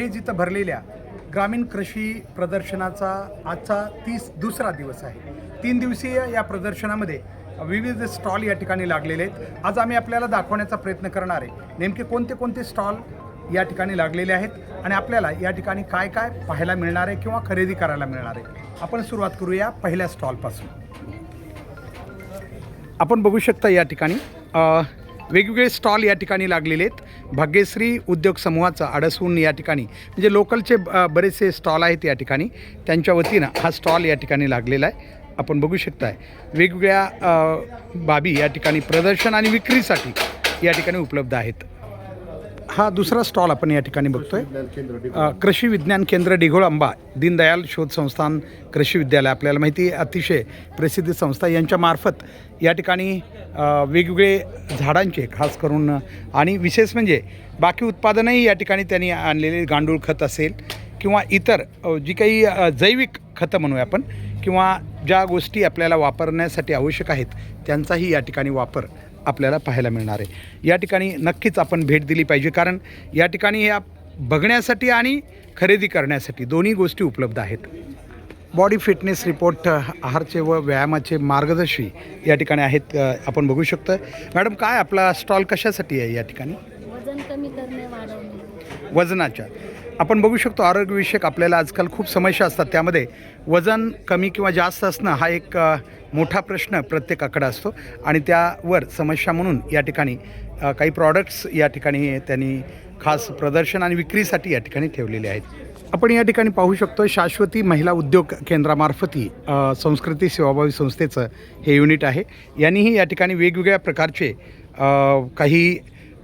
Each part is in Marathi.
केज इथं भरलेल्या ग्रामीण कृषी प्रदर्शनाचा आजचा तीस दुसरा दिवस आहे. तीन दिवसीय या प्रदर्शनामध्ये विविध स्टॉल या ठिकाणी लागलेले आहेत. आज आम्ही आपल्याला दाखवण्याचा प्रयत्न करणार आहे. नेमके कोणते कोणते स्टॉल या ठिकाणी लागलेले आहेत आणि आपल्याला या ठिकाणी काय काय पाहायला मिळणार आहे किंवा खरेदी करायला मिळणार आहे. आपण सुरुवात करूया पहिल्या स्टॉलपासून आपण बघू शकता या ठिकाणी वेगवेगळे स्टॉल या ठिकाणी लागलेले आहेत. भाग्यश्री उद्योग समूहाचं आडसून या ठिकाणी म्हणजे लोकलचे बरेचसे स्टॉल आहेत या ठिकाणी. त्यांच्या वतीनं हा स्टॉल या ठिकाणी लागलेला आहे. आपण बघू शकताय वेगवेगळ्या बाबी या ठिकाणी प्रदर्शन आणि विक्रीसाठी या ठिकाणी उपलब्ध आहेत. हा दुसरा स्टॉल आपण या ठिकाणी बघतोय. कृषी विज्ञान केंद्र डिघोळ अंबा दीनदयाल शोध संस्थान कृषी विद्यालय. आपल्याला माहिती आहे अतिशय प्रसिद्ध संस्था यांच्यामार्फत या ठिकाणी वेगवेगळे झाडांचे खास करून आणि विशेष म्हणजे बाकी उत्पादनही या ठिकाणी त्यांनी आणलेले गांडूळ खत असेल किंवा इतर जी काही जैविक खतं म्हणूया आपण किंवा ज्या गोष्टी आपल्याला वापरण्यासाठी आवश्यक आहेत त्यांचाही या ठिकाणी वापर आपल्याला पाहायला मिळणार आहे. या ठिकाणी नक्कीच आपण भेट दिली पाहिजे कारण या ठिकाणी या बघण्यासाठी आणि खरेदी करण्यासाठी दोन्ही गोष्टी उपलब्ध आहेत. बॉडी फिटनेस रिपोर्ट आहारचे व व्यायामाचे मार्गदर्शी या ठिकाणी आहेत आपण बघू शकतो मॅडम काय आपला स्टॉल कशासाठी आहे या ठिकाणी? वजन कमी करणे वाढवणे. वजनाच्या. आपण बघू शकतो आरोग्यविषयक आपल्याला आजकाल खूप समस्या असतात. त्यामध्ये वजन कमी किंवा जास्त असणं हा एक मोठा प्रश्न प्रत्येकाकडे असतो. आणि त्यावर समस्या म्हणून या ठिकाणी काही प्रॉडक्ट्स या ठिकाणी त्यांनी खास प्रदर्शन आणि विक्रीसाठी या ठिकाणी ठेवलेले आहेत. आपण या ठिकाणी पाहू शकतो शाश्वती महिला उद्योग केंद्रामार्फती संस्कृती सेवाभावी संस्थेचं हे युनिट आहे. यांनीही या ठिकाणी वेगवेगळ्या प्रकारचे काही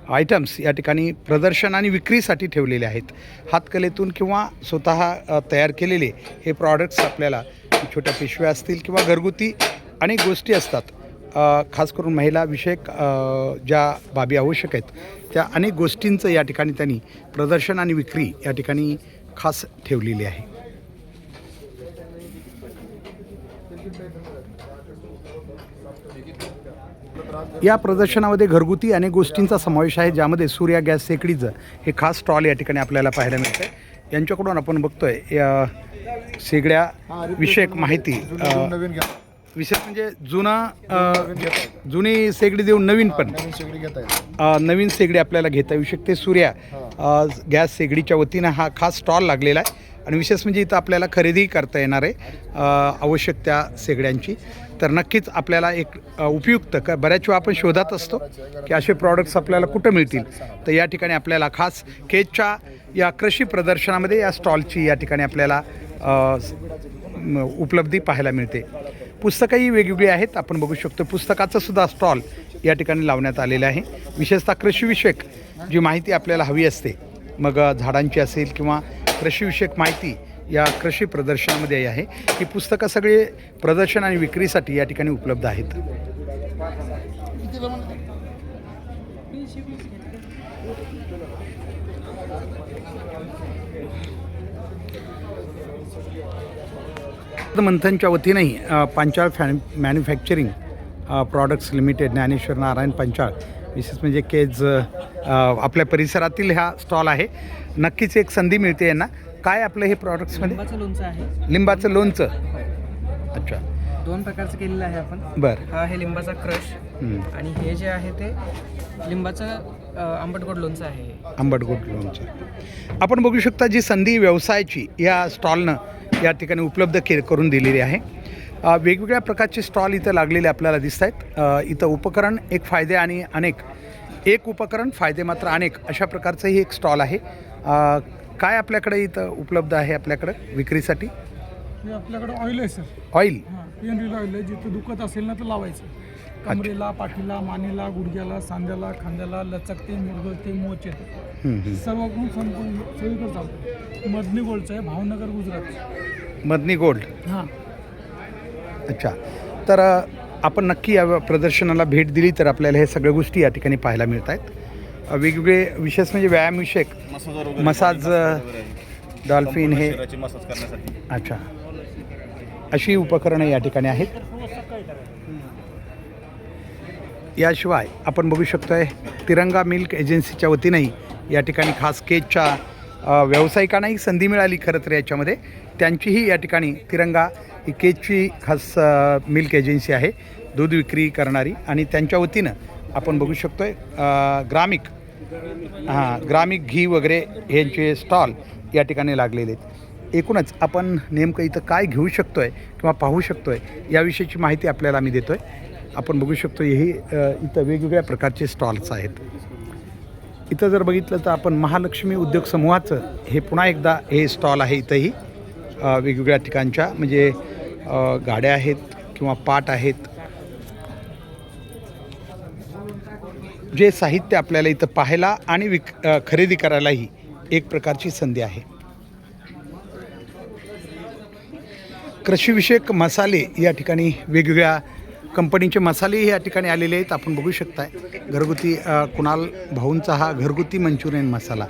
आयटम्स या ठिकाणी प्रदर्शन आणि विक्रीसाठी ठेवलेले आहेत. हातकलेतून किंवा स्वतः तयार केलेले हे प्रॉडक्ट्स आपल्याला छोट्या पिशव्या असतील किंवा घरगुती अनेक गोष्टी असतात. खास करून महिला विषयक ज्या बाबी आवश्यक आहेत त्या अनेक गोष्टींचं या ठिकाणी त्यांनी प्रदर्शन आणि विक्री या ठिकाणी खास ठेवलेली आहे. या प्रदर्शनामध्ये घरगुती अनेक गोष्टींचा समावेश आहे ज्यामध्ये सूर्या गॅस शेकडीचं हे खास स्टॉल या ठिकाणी आपल्याला पाहायला मिळतं यांच्याकडून आपण बघतोय या शेगड्या विषयक माहिती विशेष म्हणजे जुना जुनी शेगडी देऊन नवीन पण. नवीन शेगडी आपल्याला घेता येऊ शकते. सूर्या गॅस शेगडीच्या वतीनं हा खास स्टॉल लागलेला आहे. आणि विशेष म्हणजे इथं आपल्याला खरेदी करता येणार आहे आवश्यक त्या शेगड्यांची. तर नक्कीच आपल्याला एक उपयुक्त क बऱ्याच वेळा आपण शोधत असतो की असे प्रॉडक्ट्स आपल्याला कुठं मिळतील. तर या ठिकाणी आपल्याला खास केजच्या या कृषी प्रदर्शनामध्ये या स्टॉलची या ठिकाणी आपल्याला उपलब्धी पाहायला मिळते. पुस्तकंही वेगवेगळी आहेत. आपण बघू शकतो पुस्तकाचं सुद्धा स्टॉल या ठिकाणी लावण्यात आलेलं आहे. विशेषतः कृषीविषयक जी माहिती आपल्याला हवी असते मग झाडांची असेल किंवा कृषीविषयक माहिती या कृषी प्रदर्शनामध्ये आहे. ही पुस्तकं सगळे प्रदर्शन आणि विक्रीसाठी या ठिकाणी उपलब्ध आहेत. मंथनच्या वतीनंही Panchal fan manufacturing products limited Dnyaneshwar Narayan Panchal विशेष म्हणजे केज आपल्या परिसरातील हा स्टॉल आहे. नक्कीच एक संधी मिळते यांना. काय आपलं हे प्रॉडक्ट्समध्ये लिंबाचं लोणचं आहे. लिंबाचं लोणचं. अच्छा. दोन प्रकारचं केलेलं आहे आपण. बरं. हा आहे लिंबाचा क्रश हं. आणि हे जे आहे ते लिंबाचं अ, आंबट गोड लोणचं आहे हे. आंबटगोट लोणचं. आपण बघू शकता जी संधी व्यवसायाची या स्टॉलनं या ठिकाणी उपलब्ध के करून दिलेली आहे. अ, वेगवेगळ्या प्रकारचे स्टॉल इथं लागलेले आपल्याला दिसत आहेत अ, इथं उपकरण एक फायदे आणि अनेक. एक उपकरण फायदे मात्र अनेक अशा प्रकारचंही एक स्टॉल आहे. अ, काय आपल्याकडे इथं उपलब्ध आहे आपल्याकडं विक्रीसाठी? हे आपल्याकडे ऑइल आहे सर ऑइल हां पेन ऑइल आहे. जिथं दुखत असेल ना तर लावायचं. कमरेला पाठीला मानेला गुडघ्याला सांध्याला खांद्याला लचकते मुरगळते मोच येते सर्वकडून संपूर्ण सगळीकडे चालतं. मदनी गोल्डचं आहे भावनगर गुजरात. मदनी गोल्ड हां. अच्छा. तर आपण नक्की या प्रदर्शनाला भेट दिली तर आपल्याला हे सगळ्या गोष्टी या ठिकाणी पाहायला मिळत आहेत वेगवेगळे विशेष म्हणजे व्यायामविषयक मसाज डॉल्फिन हे अच्छा. अशी उपकरणं या ठिकाणी आहेत. याशिवाय आपण बघू शकतोय तिरंगा मिल्क एजन्सीच्या वतीनंही या ठिकाणी खास केजच्या व्यावसायिकांनाही संधी मिळाली खरं तर याच्यामध्ये. त्यांचीही या ठिकाणी तिरंगा ही केजची खास मिल्क एजन्सी आहे दूध विक्री करणारी. आणि त्यांच्या वतीनं आपण बघू शकतो आहे ग्रामिक हां ग्रामीक घी वगैरे यांचे स्टॉल या ठिकाणी लागलेले आहेत. एकूणच आपण नेमकं इथं काय घेऊ शकतो आहे किंवा पाहू शकतो आहे याविषयीची माहिती आपल्याला आम्ही देतो आहे आपण बघू शकतो हेही इथं वेगवेगळ्या प्रकारचे स्टॉल्स आहेत. इथं जर बघितलं तर आपण महालक्ष्मी उद्योग समूहाचं हे पुन्हा एकदा हे स्टॉल आहे इथंही. वेगवेगळ्या ठिकाणच्या म्हणजे गाड्या आहेत किंवा पाट आहेत. जे साहित्य आपल्याला इथं पाहायला आणि विक खरेदी करायलाही एक प्रकारची संधी आहे. कृषीविषयक मसाले या ठिकाणी वेगवेगळ्या कंपनीचे मसालेही या ठिकाणी आलेले आहेत. आपण बघू शकताय. घरगुती कुणाल भाऊंचा हा घरगुती मंचुरियन मसाला.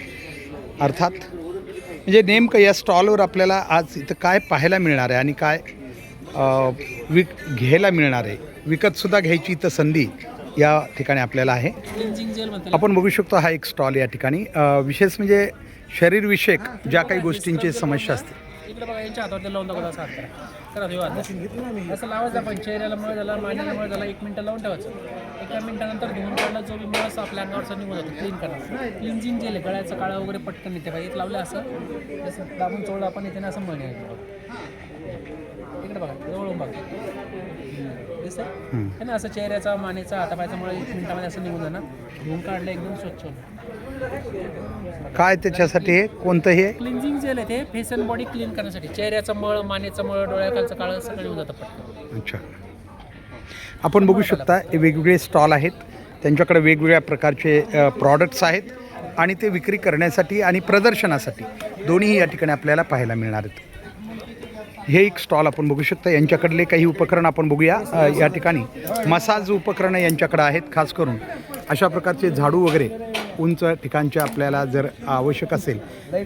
अर्थात म्हणजे नेमकं या स्टॉलवर आपल्याला आज इथं काय पाहायला मिळणार आहे आणि काय विक घ्यायला मिळणार आहे. विकतसुद्धा घ्यायची इथं संधी या ठिकाणी आपल्याला आहे. आपण बघू शकतो हा एक स्टॉल या ठिकाणी. विशेष म्हणजे शरीरविषयक ज्या काही गोष्टींची समस्या असते. इकडे बघा यांच्या हातावर लावून दाखवता असं हात करा. करा हे हात. असं लावायचं आपण. चेहऱ्याला मळ झाला मानेला मळ झाला एक मिनटं लावून ठेवायचं. एका मिनटानंतर धुवून काढला जो बी मळ असतो आपल्या अंगावरचा निघून जातो. क्लीन करा. क्लिन्झिंग जेल गळ्याचं काळा वगैरे पटकन येते पाहिजे इथं लावलं असं असं दाबून चोळलं आपण येते ना असं मळ निघायचं. इकडे बघा जवळून बघा दिसतंय? है ना असं चेहऱ्याचा मानेचा हातापायचा मळ एक मिनिटामध्ये असं निघून जाणार धुवून काढलं एकदम स्वच्छ होतं काय त्याच्यासाठी हे? कोणतं हे? क्लिन्झिंग जेल आहे ते फेस अँड बॉडी क्लीन करण्यासाठी. चेहऱ्याचा मळ मानेचा मळ डोळ्याखालचं काळं सगळं येऊन जातं पटकन अच्छा. आपण बघू शकता हे वेगवेगळे स्टॉल आहेत. त्यांच्याकडे वेगवेगळ्या प्रकारचे प्रॉडक्ट्स आहेत. आणि ते विक्री करण्यासाठी आणि प्रदर्शनासाठी दोन्हीही या ठिकाणी आपल्याला पाहायला मिळणार आहेत. हे एक स्टॉल आपण बघू शकता. यांच्याकडले काही उपकरण आपण बघूया या ठिकाणी. मसाज उपकरणं यांच्याकडे आहेत खास करून. अशा प्रकारचे झाडू वगैरे उंच ठिकाणचे आपल्याला जर आवश्यक असेल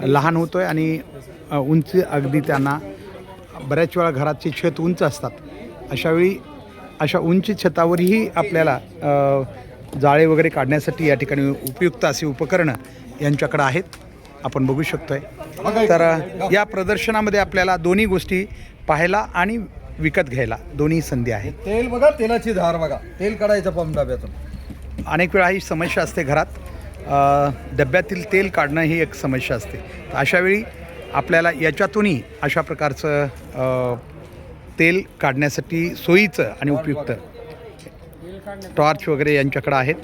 लहान होतो आहे आणि उंच अगदी त्यांना बऱ्याच वेळा घराचे छत उंच असतात. अशावेळी अशा उंची छतावरही आपल्याला जाळे वगैरे काढण्यासाठी या ठिकाणी उपयुक्त अशी उपकरणं यांच्याकडं आहेत. आपण बघू शकतोय. तर अ, या प्रदर्शनामध्ये आपल्याला दोन्ही गोष्टी पाहायला आणि विकत घ्यायला दोन्ही संधी आहेत. तेल बघा तेलाची धार बघा. तेल काढायचं पंप डब्यातून. अनेक वेळा ही समस्या असते घरात. डब्यातील तेल काढणं ही एक समस्या असते. तर अशावेळी आपल्याला याच्यातूनही अशा प्रकारचं तेल काढण्यासाठी सोयीचं आणि उपयुक्त टॉर्च वगैरे यांच्याकडे आहेत.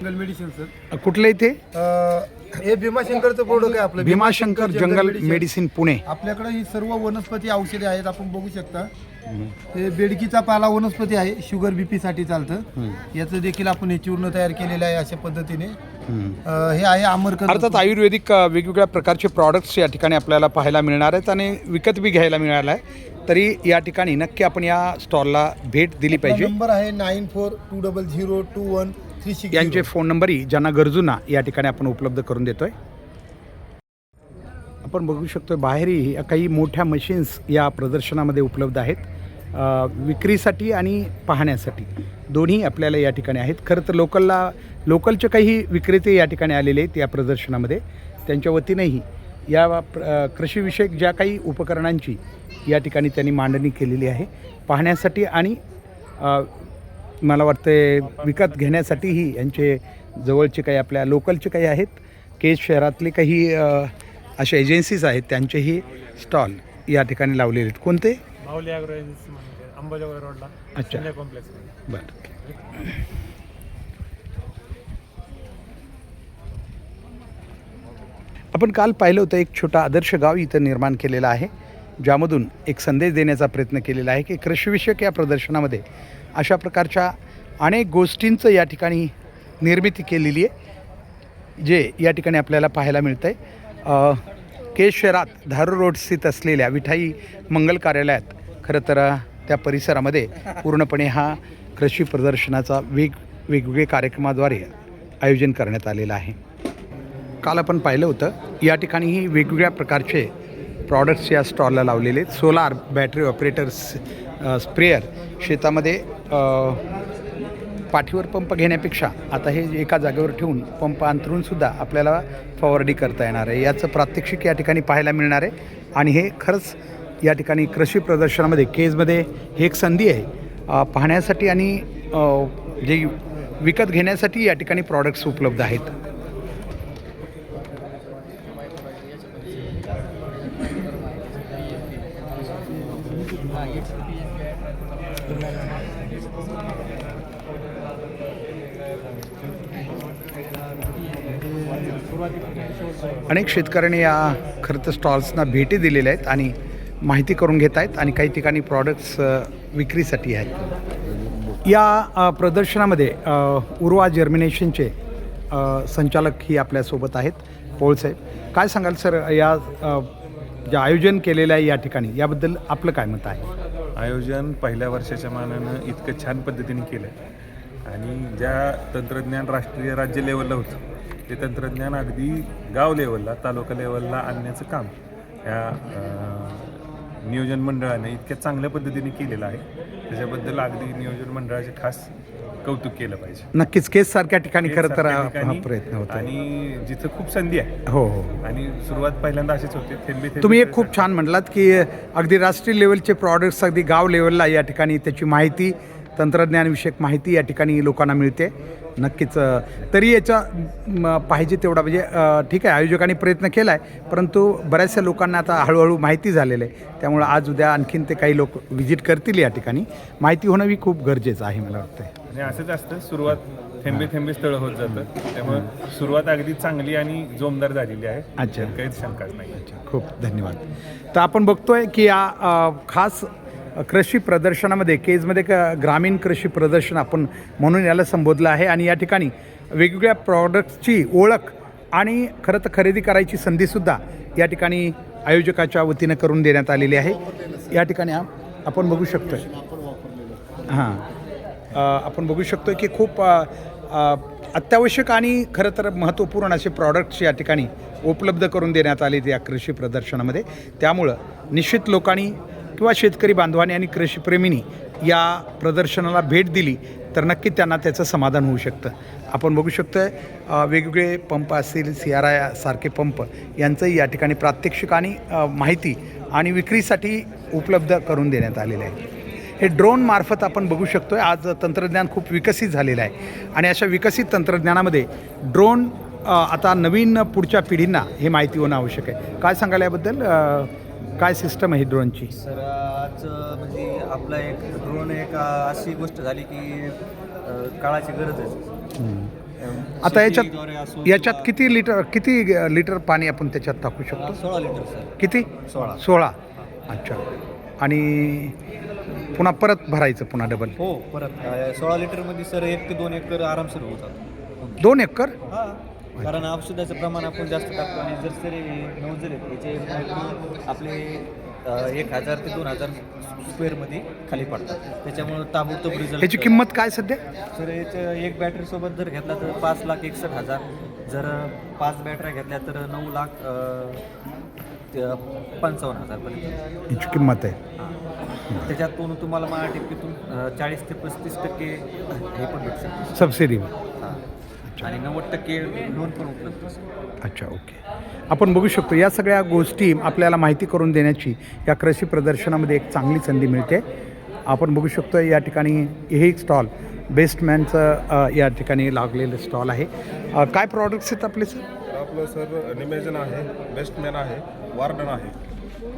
जंगल मेडिसिन सर कुठले इथे? हे भीमाशंकरचं प्रोडक्ट आहे आपलं. Bhimashankar jungle medicine Pune. आपल्याकडे ही सर्व वनस्पती औषधे आहेत आपण बघू शकता. हे बेडकीचा पाला वनस्पती आहे शुगर बीपी साठी चालतं. याचं देखील आपण हे चूर्ण तयार केलेलं आहे अशा पद्धतीने. हे आहे आमरकंद. अर्थात आयुर्वेदिक वेगवेगळ्या प्रकारचे प्रॉडक्ट्स या ठिकाणी आपल्याला पाहायला मिळणार आहेत आणि विकत बी घ्यायला मिळालं आहे. तरी या ठिकाणी नक्की आपण या स्टॉलला भेट दिली पाहिजे. नंबर आहे nine four two double zero two one यांचे फोन नंबरही ज्यांना गरजूंना या ठिकाणी आपण उपलब्ध करून देतोय. आपण बघू शकतो बाहेरही काही मोठ्या मशीन्स या प्रदर्शनामध्ये उपलब्ध आहेत. विक्रीसाठी आणि पाहण्यासाठी. दोन्ही आपल्याला या ठिकाणी आहेत. खरं तर लोकलला लोकलचे काही विक्रेते या ठिकाणी आलेले आहेत या प्रदर्शनामध्ये. त्यांच्या वतीनेही या प्र- कृषीविषयक ज्या काही उपकरणांची या ठिकाणी त्यांनी मांडणी केलेली आहे. पाहण्यासाठी आणि मला वाटते विकत घेण्यासाठीही यांचे जवळचे काही आपल्या लोकलचे काही आहेत. केज शहरातले काही अशा एजन्सीज आहेत त्यांचेही स्टॉल या ठिकाणी लावलेले आहेत. कोणते? माऊली ॲग्रो एजन्सी अंबाजोगाई रोडला. अच्छा. कॉम्प्लेक्स बरं. आपण काल पाहिलं होतं एक छोटा आदर्श गाव इथं निर्माण केलेलं आहे ज्यामधून एक संदेश देण्याचा प्रयत्न केलेला आहे की कृषीविषयक या प्रदर्शनामध्ये अशा प्रकारच्या अनेक गोष्टींचं या ठिकाणी निर्मिती केलेली आहे जे या ठिकाणी आपल्याला पाहायला मिळतं आहे केशरात शहरात रोड स्थित असलेल्या विठाई मंगल कार्यालयात खरं तर त्या परिसरामध्ये पूर्णपणे हा कृषी प्रदर्शनाचा वेग वेगवेगळे कार्यक्रमाद्वारे आयोजन करण्यात आलेलं आहे. काल आपण पाहिलं होतं या ठिकाणीही वेगवेगळ्या प्रकारचे प्रॉडक्ट्स या स्टॉलला लावलेले सोलार बॅटरी ऑपरेटर्स स्प्रेअर शेतामध्ये पाठीवर पंप घेण्यापेक्षा आता हे एका जागेवर ठेवून पंप अंतरूनसुद्धा आपल्याला फवारणी करता येणार आहे. याचं प्रात्यक्षिक या ठिकाणी पाहायला मिळणार आहे. आणि हे खरंच या ठिकाणी कृषी प्रदर्शनामध्ये केजमध्ये ही एक संधी आहे. पाहण्यासाठी आणि जे विकत घेण्यासाठी या ठिकाणी प्रॉडक्ट्स उपलब्ध आहेत. अनेक शेतकऱ्यांनी या खरं तर स्टॉल्सना भेटी दिलेल्या आहेत आणि माहिती करून घेत आहेत आणि काही ठिकाणी प्रॉडक्ट्स विक्रीसाठी आहेत. या प्रदर्शनामध्ये उर्वा जर्मिनेशनचे संचालक ही आपल्यासोबत आहेत पोळसाहेब काय सांगाल सर या जे आयोजन केलेलं आहे या ठिकाणी याबद्दल आपलं काय मत आहे? आयोजन पहिल्या वर्षाच्या मानानं इतकं छान पद्धतीने केलं आणि ज्या तंत्रज्ञान राष्ट्रीय राज्य लेवलला होतं ते तंत्रज्ञान अगदी गाव लेवलला तालुका लेवलला आणण्याचं काम या नियोजन मंडळाने इतक्या चांगल्या पद्धतीने केलेलं आहे. त्याच्याबद्दल अगदी नियोजन मंडळाचे खास कौतुक केलं पाहिजे. नक्कीच केस सारख्या ठिकाणी खरं तर हा प्रयत्न होत आणि जिथं खूप संधी आहे. हो हो. आणि सुरुवात पहिल्यांदा अशीच होते थेंबे तुम्ही एक खूप छान म्हटलात की अगदी राष्ट्रीय लेवलचे प्रॉडक्ट्स अगदी गाव लेवलला या ठिकाणी त्याची माहिती तंत्रज्ञानविषयक माहिती या ठिकाणी लोकांना मिळते. नक्कीच तरी याचा म, पाहिजे तेवढा म्हणजे ठीक आहे आयोजकांनी प्रयत्न केला आहे परंतु बऱ्याचशा लोकांना आता हळूहळू माहिती झालेलं आहे. त्यामुळं आज उद्या आणखीन ते काही लोक व्हिजिट करतील या ठिकाणी. माहिती होणं बी खूप गरजेचं आहे मला वाटतं आणि असंच असतं सुरुवात थेंबे थेंबे स्थळ होत जातं. त्यामुळे सुरुवात अगदी चांगली आणि जोमदार झालेली आहे. अच्छा. काहीच शंकाच नाही. खूप धन्यवाद. तर आपण बघतोय की या खास कृषी प्रदर्शनामध्ये केजमध्ये क ग्रामीण कृषी प्रदर्शन आपण म्हणून याला संबोधलं आहे आणि या ठिकाणी वेगवेगळ्या प्रॉडक्ट्सची ओळख आणि खरं तर खरेदी करायची संधीसुद्धा या ठिकाणी आयोजकाच्या वतीनं करून देण्यात आलेली आहे. या ठिकाणी आपण बघू शकतोय. हां. आपण बघू शकतो की खूप अत्यावश्यक आणि खरं तर महत्त्वपूर्ण असे प्रॉडक्ट्स या ठिकाणी उपलब्ध करून देण्यात आले या कृषी प्रदर्शनामध्ये. त्यामुळं निश्चित लोकांनी किंवा शेतकरी बांधवांनी आणि कृषीप्रेमींनी या प्रदर्शनाला भेट दिली तर नक्की त्यांना त्याचं समाधान होऊ शकतं. आपण बघू शकतो वेगवेगळे पंप असतील सी आर आय सारखे पंप यांचंही या ठिकाणी प्रात्यक्षिक आणि माहिती आणि विक्रीसाठी उपलब्ध करून देण्यात आलेलं आहे. हे ड्रोन मार्फत आपण बघू शकतो आहे आज तंत्रज्ञान खूप विकसित झालेलं आहे. आणि अशा विकसित तंत्रज्ञानामध्ये ड्रोन आता नवीन पुढच्या पिढींना हे माहिती होणं आवश्यक आहे. काय सांगायला याबद्दल? काय सिस्टम आहे ड्रोनची सर आज म्हणजे आपला एक ड्रोन एक अशी गोष्ट झाली की अ, काळाची गरज आहे. आता शेतीद्वारे असो याच्यात याच्यात किती लिटर किती लिटर पाणी आपण त्याच्यात टाकू शकतो? सोळा लिटर सर. किती? सोळा. सोळा. अच्छा. आणि पुन्हा परत भरायचं पुन्हा डबल हो परत. अ, सोळा लिटरमध्ये सर एक ते दोन एकर आरामशीर होतात दोन एकर? हां. कारण औषधाचं प्रमाण आपण जास्त टाकतो आणि जर सर नवजर आहेत याचे आपले एक हजार ते दोन हजार स्क्वेअरमध्ये खाली पडतात. त्याच्यामुळं ताबडतोब रिझल्ट ह्याची किंमत काय सध्या? सर याचं एक बॅटरीसोबत जर घेतला तर पाच लाख एकसष्ट हजार. जर पाच बॅटऱ्या घेतल्या तर नऊ लाख पंचावन्न हजारपर्यंत. ह्याची किंमत आहे. त्याच्यातून तुम्हाला मला टिप्पीतून अ, चाळीस ते पस्तीस टक्के हे पण भेटू शकतं. सबसिडी आणि नव्वद टक्के लोन पण उपलब्ध. अच्छा ओके. आपण बघू शकतो या सगळ्या गोष्टी आपल्याला माहिती करून देण्याची या कृषी प्रदर्शनामध्ये एक चांगली संधी मिळते. आपण बघू शकतो या ठिकाणी हे एक स्टॉल बेस्टमॅनचं या ठिकाणी लागलेलं स्टॉल आहे. काय प्रॉडक्ट्स आहेत आपले सर आपलं सर निमेजन आहे बेस्टमॅन आहे वार्डन आहे.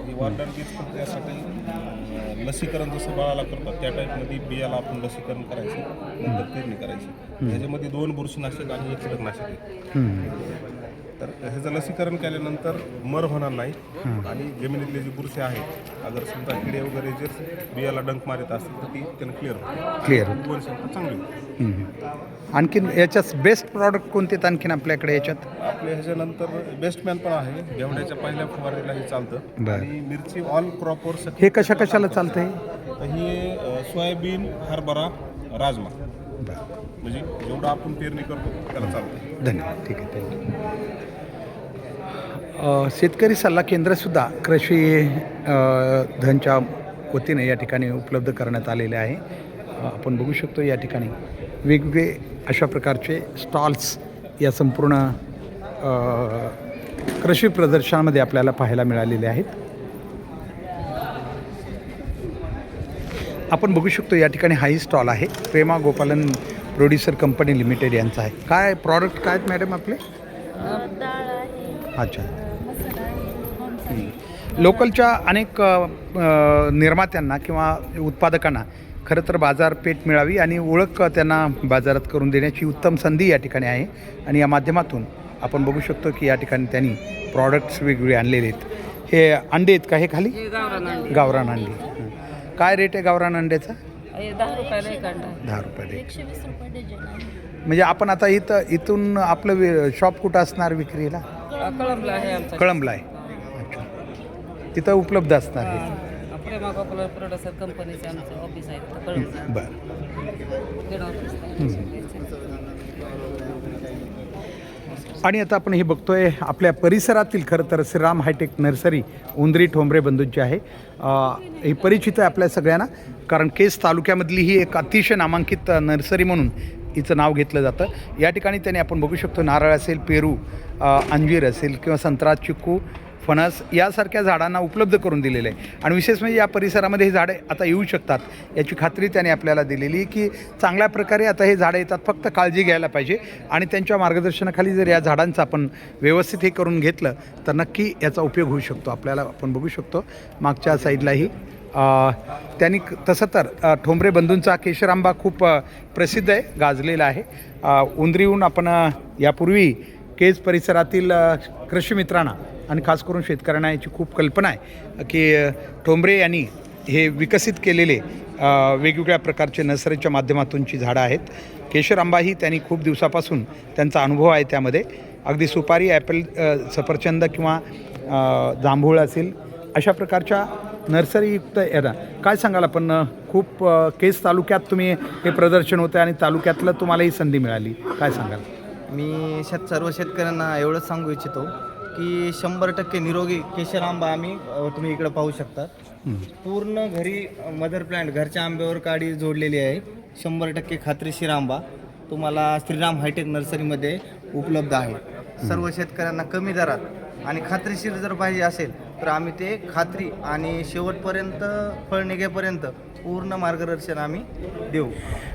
ही वार्डन वीज त्यासाठी अं, लसीकरण जसं बाळाला करतात त्या टाईपमध्ये बियाला आपण लसीकरण करायचं नंतर पेरणी करायची. ह्याच्यामध्ये दोन बुरशीनाशक आणि एक कीटकनाशक आहे. तर ह्याचं लसीकरण केल्यानंतर मर होणार नाही आणि जमिनीतले जे बुरशी आहेत अगर समजा किडे वगैरे जर बियाला डंक मारित असतील तर ती त्यानं क्लिअर होते क्लिअर चांगली होते. आणखीन याच्यात बेस्ट प्रॉडक्ट कोणते आहेत आणखीन आपल्याकडे याच्यात? आपल्या ह्याच्यानंतर बेस्टमॅन पण आहे. घेवड्याच्या पहिल्या फवारणीलाही चालतं. बरं. आणि मिरची ऑल क्रॉपवर हे कशा कशाला चालतं आहे तर ही अ, सोयाबीन हरभरा राजमा. म्हणजे जेवढं आपण पेरणी करतो त्याला चालतं. धन्यवाद. ठीक आहे थँक्यू शेतकरी सल्ला केंद्रसुद्धा कृषी धनच्या वतीने या ठिकाणी उपलब्ध करण्यात आलेले आहे. आपण बघू शकतो या ठिकाणी वेगवेगळे अशा प्रकारचे स्टॉल्स या संपूर्ण कृषी प्रदर्शनामध्ये आपल्याला पाहायला मिळालेले आहेत. आपण बघू शकतो या ठिकाणी हाही स्टॉल आहे. Prema Gopalan producer company limited यांचा आहे. काय प्रॉडक्ट काय आहेत मॅडम आपले? अच्छा. लोकलच्या अनेक निर्मात्यांना किंवा उत्पादकांना खरं तर बाजारपेठ मिळावी आणि ओळख त्यांना बाजारात करून देण्याची उत्तम संधी या ठिकाणी आहे. आणि या माध्यमातून आपण बघू शकतो की या ठिकाणी त्यांनी प्रॉडक्ट्स वेगवेगळे आणलेले आहेत. हे अंडे आहेत का हे खाली? गावरान अंडी. काय रेट आहे गावरान अंड्याचा? दहा रुपयाला एक अंडा दहा रुपये एकशे वीस रुपये डझन आहे. म्हणजे आपण आता इथं इथून आपलं वे- शॉप कुठं असणार विक्रीला? कळंबला आहे आमचा कळंबला आहे. अच्छा. तिथं उपलब्ध असणार आहे प्रेमा गोपाल प्रोडक्शन कंपनीचे आमचं ऑफिस आहे. तिथं कळंबला. बरं. ऑफिस आणि आता आपण हे बघतोय आपल्या परिसरातील खरं तर श्रीराम हायटेक नर्सरी उंदरी ठोंबरे बंधूंची आहे. हे परिचित आहे आपल्या सगळ्यांना कारण केस तालुक्यामधली ही एक अतिशय नामांकित नर्सरी म्हणून हिचं नाव घेतलं जातं. या ठिकाणी त्याने आपण बघू शकतो नारळ असेल पेरू अंजीर असेल किंवा संत्रा चिक्कू फणस यासारख्या झाडांना उपलब्ध करून दिलेलं आहे. आणि विशेष म्हणजे या परिसरामध्ये हे झाडे आता येऊ शकतात. याची खात्री त्याने आपल्याला दिलेली आहे की चांगल्या प्रकारे आता हे झाडं येतात. फक्त काळजी घ्यायला पाहिजे. आणि त्यांच्या मार्गदर्शनाखाली जर या झाडांचं आपण व्यवस्थित हे करून घेतलं तर नक्की याचा उपयोग होऊ शकतो. आपल्याला आपण बघू शकतो. मागच्या साईडलाही त्यांनी क- तसं तर ठोंबरे बंधूंचा केशरांबा खूप प्रसिद्ध आहे गाजलेला आहे. उंदरीहून आपण यापूर्वी केज परिसरातील कृषी मित्रांना आणि खास करून शेतकऱ्यांना याची खूप कल्पना आहे की ठोंबरे यांनी हे विकसित केलेले वेगवेगळ्या प्रकारचे नर्सरीच्या माध्यमातूनची झाडं आहेत. केशर आंबा ही त्यांनी खूप दिवसापासून त्यांचा अनुभव आहे त्यामध्ये. अगदी सुपारी ॲपल सफरचंद किंवा जांभूळ असेल. अशा प्रकारच्या नर्सरीयुक्त याला काय सांगाल आपण? खूप केस तालुक्यात तुम्ही हे प्रदर्शन होतं आणि तालुक्यातलं तुम्हाला ही संधी मिळाली. काय सांगाल? मी शेत सर्व शेतकऱ्यांना एवढंच सांगू इच्छितो की शंभर टक्के निरोगी केशर आंबा आम्ही अ, तुम्ही इकडं पाहू शकता. पूर्ण घरी मदर प्लांट घरच्या आंब्यावर काडी जोडलेली आहे. शंभर टक्के खात्रीशीर आंबा तुम्हाला श्रीराम हायटेक नर्सरीमध्ये उपलब्ध आहे. सर्व शेतकऱ्यांना कमी दरात आणि खात्रीशीर जर पाहिजे असेल तर आम्ही ते खात्री आणि शेवटपर्यंत फळ निघेपर्यंत पूर्ण मार्गदर्शन आम्ही देऊ.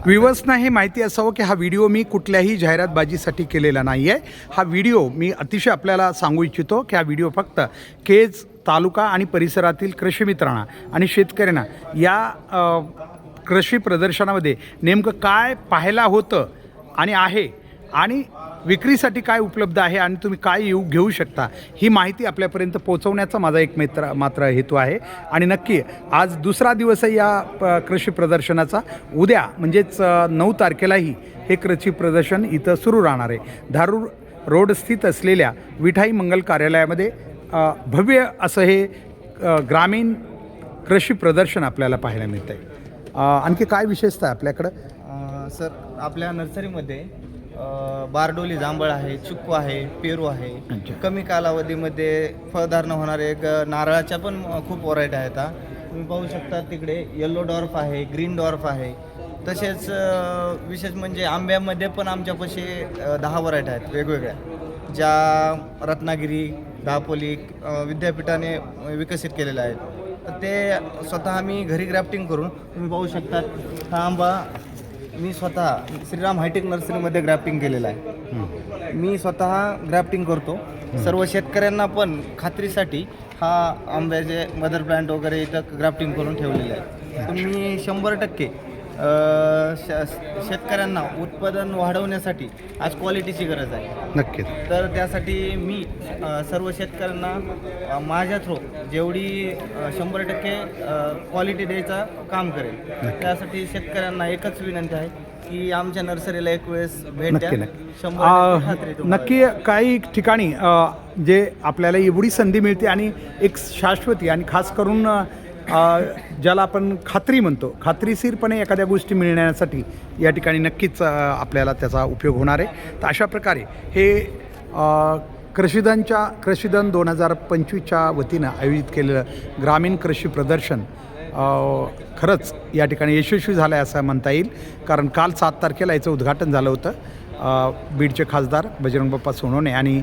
विवसना हे माहिती असावं की हा व्हिडिओ मी कुठल्याही जाहिरातबाजीसाठी केलेला नाही आहे हा व्हिडिओ मी अतिशय आपल्याला सांगू इच्छितो की हा व्हिडिओ फक्त केज तालुका आणि परिसरातील कृषी मित्रांना आणि शेतकऱ्यांना या कृषी प्रदर्शनामध्ये नेमकं काय पाहायला होतं आणि आहे आणि विक्रीसाठी काय उपलब्ध आहे आणि तुम्ही काय येऊ घेऊ शकता ही माहिती आपल्यापर्यंत पोहोचवण्याचा माझा एक मित्र मात्र हेतू आहे. आणि नक्की आज दुसरा दिवस आहे या प- कृषी प्रदर्शनाचा. उद्या म्हणजेच नऊ तारखेलाही हे कृषी प्रदर्शन इथं सुरू राहणार आहे. धारूर रोड स्थित असलेल्या विठाई मंगल कार्यालयामध्ये भव्य असं हे ग्रामीण कृषी प्रदर्शन आपल्याला पाहायला मिळतं आहे आणखी काय विशेषता आहे आपल्याकडं? सर आपल्या नर्सरीमध्ये बारडोली जांभळ आहे चिक्कू आहे पेरू आहे. कमी कालावधीमध्ये फळधारणा होणारे एक नारळाच्या पण खूप व्हरायटी आहेत तुम्ही पाहू शकता तिकडे येल्लो डॉर्फ आहे ग्रीन डॉर्फ आहे. तसेच विशेष म्हणजे आंब्यामध्ये पण आमच्यापाशी दहा व्हरायटी आहेत वेगवेगळ्या. ज्या रत्नागिरी दापोली विद्यापीठाने विकसित केलेल्या आहेत. ते स्वतः आम्ही घरी ग्राफ्टिंग करून तुम्ही पाहू शकता. हा आंबा मी स्वतः श्रीराम हायटेक नर्सरीमध्ये ग्राफ्टिंग केलेलं आहे. मी स्वतः ग्राफ्टिंग करतो. सर्व शेतकऱ्यांना पण खात्रीसाठी हा आंब्याचे मदर प्लांट वगैरे इथं ग्राफ्टिंग करून ठेवलेले आहे. तुम्ही शंभर टक्के श- शेतकऱ्यांना उत्पादन वाढवण्यासाठी आज क्वालिटीची गरज आहे. नक्कीच. तर त्यासाठी मी अ, सर्व शेतकऱ्यांना अ, माझ्या थ्रू जेवढी अ, शंभर टक्के क्वालिटी द्यायचा काम करेल. त्यासाठी शेतकऱ्यांना एकच विनंती आहे की आमच्या नर्सरीला एक वेळेस भेट द्या. नक्की. नक्की शंभर टक्के खात्री आ, तुम्हाला नक्की काही ठिकाणी अ, जे आपल्याला एवढी संधी मिळते आणि एक शाश्वती आणि खास करून अ, ज्याला आपण खात्री म्हणतो खात्रीशीरपणे एखाद्या गोष्टी मिळण्यासाठी या ठिकाणी नक्कीच आपल्याला त्याचा उपयोग होणार आहे. तर अशा प्रकारे हे कृषीधनच्या कृषीधन दोन हजार पंचवीसच्या वतीनं आयोजित केलेलं ग्रामीण कृषी प्रदर्शन खरंच या ठिकाणी यशस्वी झालं आहे असं म्हणता येईल. कारण काल सात तारखेला याचं उद्घाटन झालं होतं. बीडचे खासदार बजरंग बाप्पा सोनवणे आणि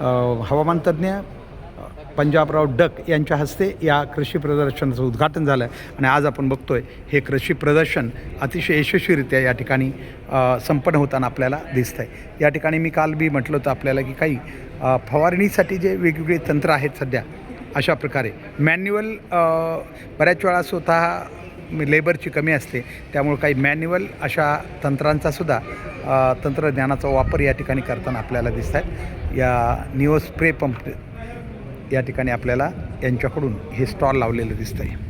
हवामान हवामानतज्ज्ञ पंजाबराव डक यांच्या हस्ते या कृषी प्रदर्शनाचं उद्घाटन झालं. आणि आज आपण बघतोय हे कृषी प्रदर्शन अतिशय यशस्वीरित्या या ठिकाणी संपन्न होताना आपल्याला दिसतं आहे या ठिकाणी मी काल बी म्हटलं होतं आपल्याला की काही फवारणीसाठी जे वेगवेगळे तंत्र आहेत सध्या अशा प्रकारे. मॅन्युअल बऱ्याच वेळा स्वतः लेबरची कमी असते त्यामुळे काही मॅन्युअल अशा तंत्रांचा सुद्धा तंत्रज्ञानाचा वापर या ठिकाणी करताना आपल्याला दिसत आहेत या निओ स्प्रे पंप या ठिकाणी आपल्याला यांच्याकडून हे स्टॉल लावलेलं दिसतं आहे